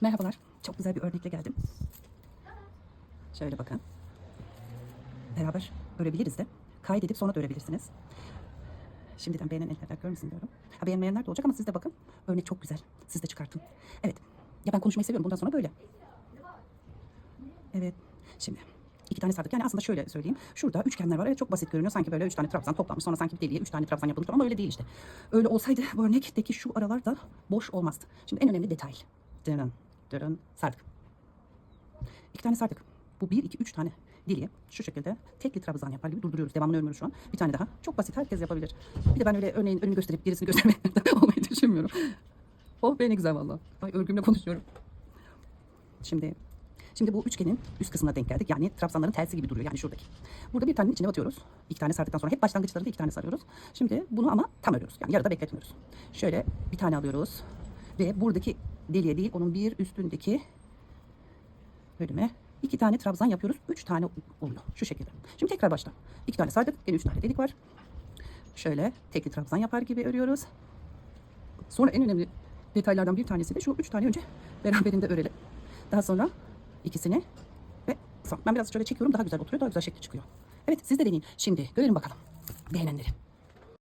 Merhabalar. Çok güzel bir örnekle geldim. Şöyle bakın. Beraber örebiliriz de. Kaydedip sonra da örebilirsiniz. Şimdiden beğenen eller görmesin diyorum. Ha, beğenmeyenler de olacak ama siz de bakın. Örnek çok güzel. Siz de çıkartın. Evet. Ya ben konuşmayı seviyorum. Bundan sonra böyle. Evet. Şimdi iki tane sardık. Yani aslında şöyle söyleyeyim. Şurada üçgenler var. Evet çok basit görünüyor. Sanki böyle üç tane trabzan toplanmış. Sonra sanki bir deliğe üç tane trabzan yapılmış. Ama öyle değil işte. Öyle olsaydı bu örnekteki şu aralar da boş olmazdı. Şimdi en önemli detay. Dırın, dırın, sardık. İki tane sardık. Bu bir, iki, üç tane deliğe şu şekilde tekli trabzan yapar gibi durduruyoruz. Devamını örmüyoruz şu an. Bir tane daha. Çok basit. Herkes yapabilir. Bir de ben öyle örneğin önümü gösterip gerisini göstermekten olmayı düşünmüyorum. Oh be ne güzel valla. Ay örgümle konuşuyorum. Şimdi Şimdi bu üçgenin üst kısmına denk geldik. Yani trabzanların tersi gibi duruyor. Yani şuradaki. Burada bir tanenin içine batıyoruz. İki tane sardıktan sonra hep başlangıçlarında iki tane sarıyoruz. Şimdi bunu ama tam örüyoruz. Yani yarıda bekletmiyoruz. Şöyle bir tane alıyoruz. Ve buradaki deliğe değil onun bir üstündeki bölüme iki tane trabzan yapıyoruz. Üç tane oluyor. Şu şekilde. Şimdi tekrar başla. İki tane sardık. Yine üç tane delik var. Şöyle tekli trabzan yapar gibi örüyoruz. Sonra en önemli detaylardan bir tanesi de şu üç tane önce beraberinde örelim. Daha sonra ikisini ve son. Ben biraz şöyle çekiyorum daha güzel oturuyor daha güzel şekli çıkıyor. Evet siz de deneyin. Şimdi görelim bakalım beğenenleri.